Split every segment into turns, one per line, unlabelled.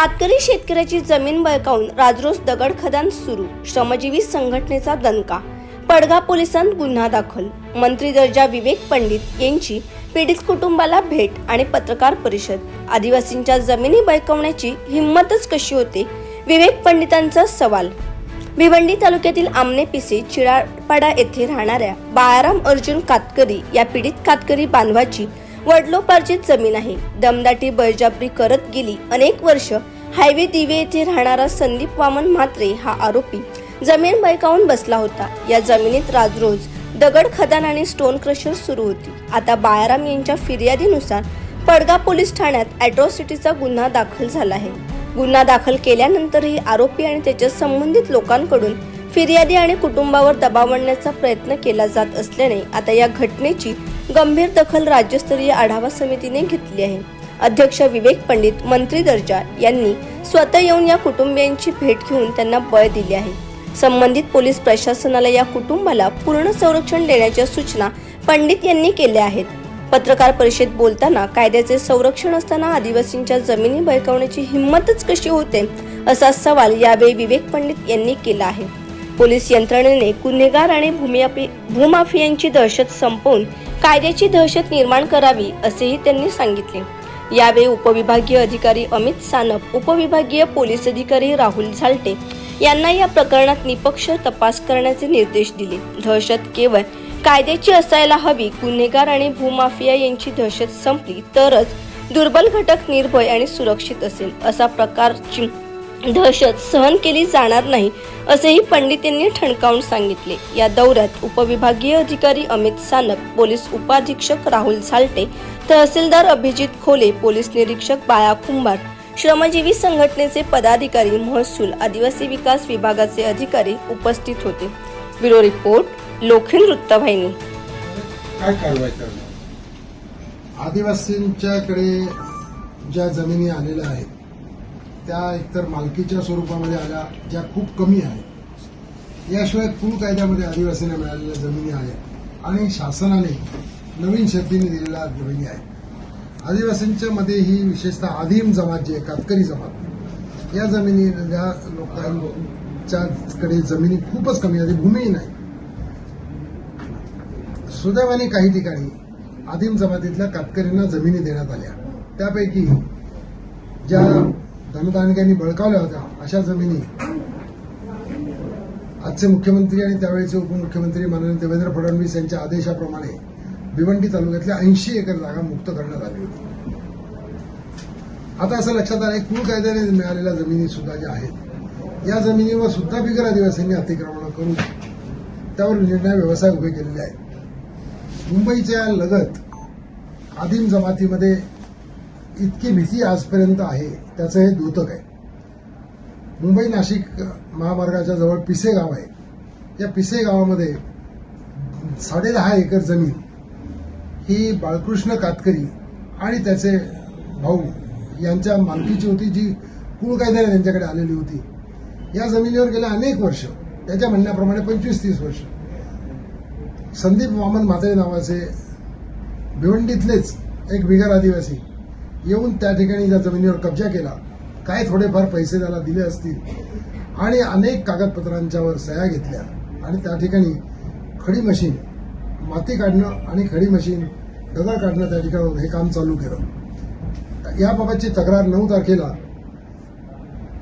कातकरी शेतकऱ्याची जमीन बळकावून राजरोस दगड खदान सुरू. श्रमजीवी संघटनेचा दणका. पडगा पोलिसांत गुन्हा दाखल. मंत्री दर्जा विवेक पंडित यांची पीडित कुटुंबाला भेट आणि पत्रकार परिषद. आदिवासींच्या जमिनी बळकावण्याची हिंमतच कशी होते? विवेक पंडितांचा सवाल. भिवंडी तालुक्यातील आमने पिसे चिराडपाडा येथे राहणाऱ्या बाळाराम अर्जुन कातकरी या पीडित कातकरी बांधवाची वडलोपार्जित जमीन आहे. दमदाटी बळजाबरी करत गेली अनेक वर्ष हायवे दिवे येथे राहणारा संदीप वामन म्हात्रे हा आरोपी. जमीन बैकावून बसला होता. या जमिनीत राजरोज दगड खदान आणि स्टोन क्रशर सुरू होती. आता बाळाराम यांच्या फिर्यादीनुसार पडगा पोलीस ठाण्यात अॅट्रॉसिटीचा गुन्हा दाखल झाला आहे. गुन्हा दाखल केल्यानंतरही आरोपी आणि त्याच्या संबंधित लोकांकडून फिर्यादी आणि कुटुंबावर दबाव आणण्याचा प्रयत्न केला जात असल्याने आता या घटनेची गंभीर दखल राज्यस्तरीय आढावा समितीने घेतली आहे. अध्यक्ष विवेक पंडित मंत्री दर्जा यांनी स्वतः येऊन या कुटुंबियांची भेट घेऊन त्यांना बळ दिली आहे. संबंधित पोलीस प्रशासनाला या कुटुंबाला पूर्ण संरक्षण देण्याच्या सूचना पंडित यांनी केल्या आहेत. पत्रकार परिषद बोलताना कायद्याचे संरक्षण असताना आदिवासींच्या जमिनी बळकावण्याची हिंमतच कशी होते असा सवाल यावेळी विवेक पंडित यांनी केला आहे. पोलीस यंत्रणेने गुन्हेगार आणि भूमाफियांची दहशत संपवून कायद्याची दहशत निर्माण करावी असेही त्यांनी सांगितले. यावेळी उपविभागीय अधिकारी अमित सानप उपविभागीय पोलीस अधिकारी राहुल झालटे यांना या प्रकरणात निपक्ष तपास करण्याचे निर्देश दिले. दहशत केवळ कायद्याची असायला हवी गुन्हेगार आणि भूमाफिया यांची दहशत संपली तरच दुर्बल घटक निर्भय आणि सुरक्षित असेल असा प्रकारची दहशत सहन केली जाणार नाही असेही पंडित यांनी ठणकावून सांगितले. या दौऱ्यात उपविभागीय अधिकारी अमित सानप पोलीस उपाधीक्षक राहुल झालटे तहसीलदार अभिजित खोले पोलीस निरीक्षक बाळा कुंभार श्रमजीवी संघटनेचे पदाधिकारी महसूल आदिवासी विकास विभागाचे अधिकारी उपस्थित होते. ब्युरो रिपोर्ट लोखंड वृत्तवाहिनी.
काय कारवाई करणार?
आदिवासींच्याकडे ज्या जमिनी आलेल्या आहेत त्या एकतर मालकीच्या स्वरूपामध्ये आल्या ज्या खूप कमी आहेत. याशिवाय कुल कायद्यामध्ये आदिवासींना मिळालेल्या जमिनी आहेत आणि शासनाने नवीन शेतीने दिलेल्या जमिनी आहेत. आदिवासींच्या मध्ये ही विशेषतः आदिम जमात जी आहे कातकरी जमात या जमिनी या लोकांच्याकडे जमिनी खूपच कमी आहे भूमीही नाही. सुदैवाने काही ठिकाणी आदिम जमातीतल्या कातकरींना जमिनी देण्यात आल्या. त्यापैकी ज्या धनदानग्यांनी बळकावल्या होत्या अशा जमिनी. आजचे मुख्यमंत्री आणि त्यावेळेचे उपमुख्यमंत्री माननीय देवेंद्र फडणवीस यांच्या आदेशाप्रमाणे भिवंडी तालुक्यातल्या ऐंशी एकर जागा मुक्त करण्यात आली होती. आता असं लक्षात आलं कुळ कायद्याने मिळालेल्या जमिनी सुद्धा ज्या आहेत या जमिनीवर सुद्धा बिगर आदिवासींनी अतिक्रमण करून त्यावर निर्णय व्यवसाय उभे केलेले आहेत. मुंबईच्या लगत आदिम जमातीमध्ये इतकी भीती आजपर्यंत आहे. त्याचं हे द्योतक आहे. मुंबई नाशिक महामार्गाच्या जवळ पिसे गाव आहे. या पिसे गावामध्ये साडेदहा एकर जमीन ही बाळकृष्ण कातकरी आणि त्याचे भाऊ यांच्या मालकीची होती जी कुळ कायद्याने त्यांच्याकडे आलेली होती. या जमिनीवर गेल्या अनेक वर्ष त्याच्या म्हणण्याप्रमाणे पंचवीस तीस वर्ष. संदीप वामन म्हात्रे नावाचे भिवंडीतलेच एक बिगर आदिवासी येऊन त्या ठिकाणी त्या जमिनीवर कब्जा केला. काय थोडेफार पैसे त्याला दिले असतील. आणि अनेक कागदपत्रांच्यावर सह्या घेतल्या. आणि त्या ठिकाणी खडी मशीन माती काढणं आणि खडी मशीन दगड काढणं त्या ठिकाणी हे काम चालू केलं. याबाबतची तक्रार नऊ तारखेला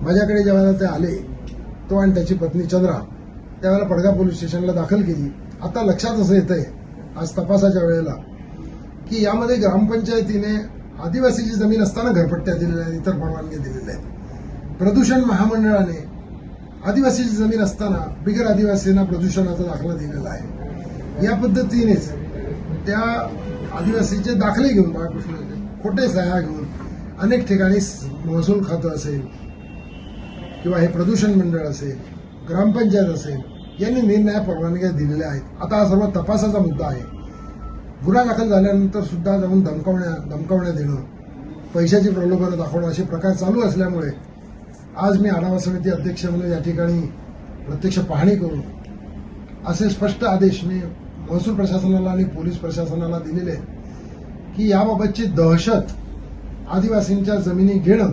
माझ्याकडे ज्यावेळेला ते आले तो आणि त्याची पत्नी चंद्रा त्यावेळेला पडगा पोलीस स्टेशनला दाखल केली. आता लक्षात असं येतंय आज तपासाच्या वेळेला की यामध्ये ग्रामपंचायतीने आदिवासीची जमीन असताना घरपट्ट्या दिलेल्या आहेत इतर परवानग्या दिलेल्या आहेत. प्रदूषण महामंडळाने आदिवासीची जमीन असताना बिगर आदिवासींना प्रदूषणाचा दाखला दिलेला आहे. या पद्धतीनेच त्या आदिवासीचे दाखले घेऊन बाळकृष्ण खोटे सह्या घेऊन अनेक ठिकाणी महसूल खातं असेल किंवा हे प्रदूषण मंडळ असेल ग्रामपंचायत असेल यांनी निर्णया परवानग्या दिलेल्या आहेत. आता हा सर्व तपासाचा मुद्दा आहे. गुन्हा दाखल झाल्यानंतर सुद्धा जाऊन धमकावण्या धमकावण्या देणं पैशाची प्रलोभनं दाखवणं असे प्रकार चालू असल्यामुळे आज मी आढावा समिती अध्यक्ष म्हणून या ठिकाणी प्रत्यक्ष पाहणी करून असे स्पष्ट आदेश मी महसूल प्रशासनाला आणि पोलीस प्रशासनाला दिलेले की याबाबतची दहशत आदिवासींच्या जमिनी घेणं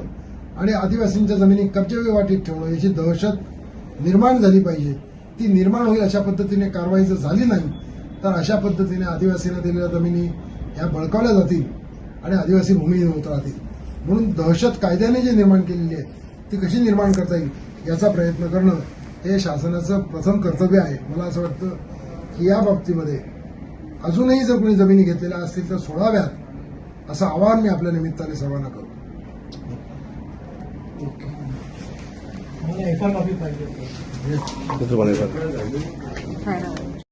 आणि आदिवासींच्या जमिनी कब्जे वाटीत ठेवणं याची दहशत निर्माण झाली पाहिजे. ती निर्माण होईल अशा पद्धतीने कारवाई जर झाली नाही तर अशा पद्धतीने आदिवासींना दिलेल्या जमिनी ह्या बळकावल्या जातील आणि आदिवासी भूमी होत राहतील म्हणून दहशत कायद्याने जी निर्माण केलेली आहे ती कशी निर्माण करता येईल याचा प्रयत्न करणं हे शासनाचं प्रथम कर्तव्य आहे. मला असं वाटतं की या बाबतीमध्ये अजूनही जर कोणी जमिनी घेतलेल्या असतील तर सोडाव्यात असं आवाहन मी आपल्या निमित्ताने सर्वांना करतो.
मला पाहिजे